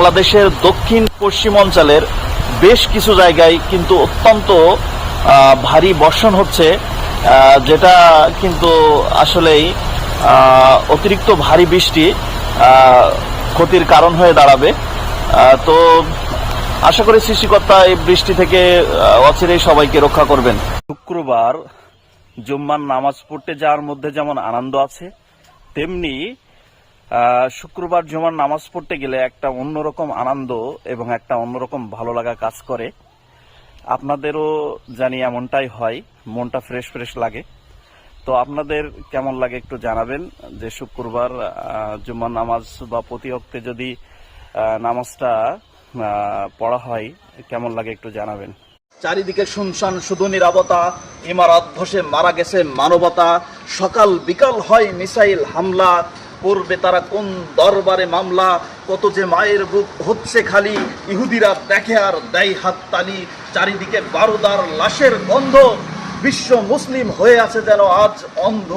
বাংলাদেশের দক্ষিণ পশ্চিম অঞ্চলের বেশ কিছু জায়গায় কিন্তু অত্যন্ত ভারী বর্ষণ হচ্ছে যেটা কিন্তু আসলেই অতিরিক্ত ভারী বৃষ্টি ক্ষতির কারণ হয়ে দাঁড়াবে। তো আশা করি সৃষ্টিকর্তা এই বৃষ্টি থেকে অচিরেই সবাইকে রক্ষা করবেন। শুক্রবার জুম্মার নামাজ পড়তে যাওয়ার মধ্যে যেমন আনন্দ আছে, তেমনি শুক্রবার জুমার নামাজ পড়তে গেলে একটা অন্যরকম আনন্দ এবং একটা অন্যরকম ভালো লাগা কাজ করে। আপনাদেরও জানি এমনটাই হয়, মনটা ফ্রেশ ফ্রেশ লাগে। তো আপনাদের কেমন লাগে একটু জানাবেন যে শুক্রবার জুম্মার নামাজ বা প্রতি অক্তে যদি নামাজটা পড়া হয়, কেমন লাগে একটু জানাবেন। চারিদিকে শুনশান শুধু নিরাপত্তা, ইমারত ধসে মারা গেছে মানবতা, সকাল বিকাল হয় মিসাইল হামলা করবে তারা কোন দরবারে মামলা, কত যে মায়ের বুক হচ্ছে খালি, ইহুদিরা দেখে আর দেয় হাততালি চারিদিকে বারোদার লাশের গন্ধ। বিশ্ব মুসলিম হয়ে আছে যেন আজ অন্ধ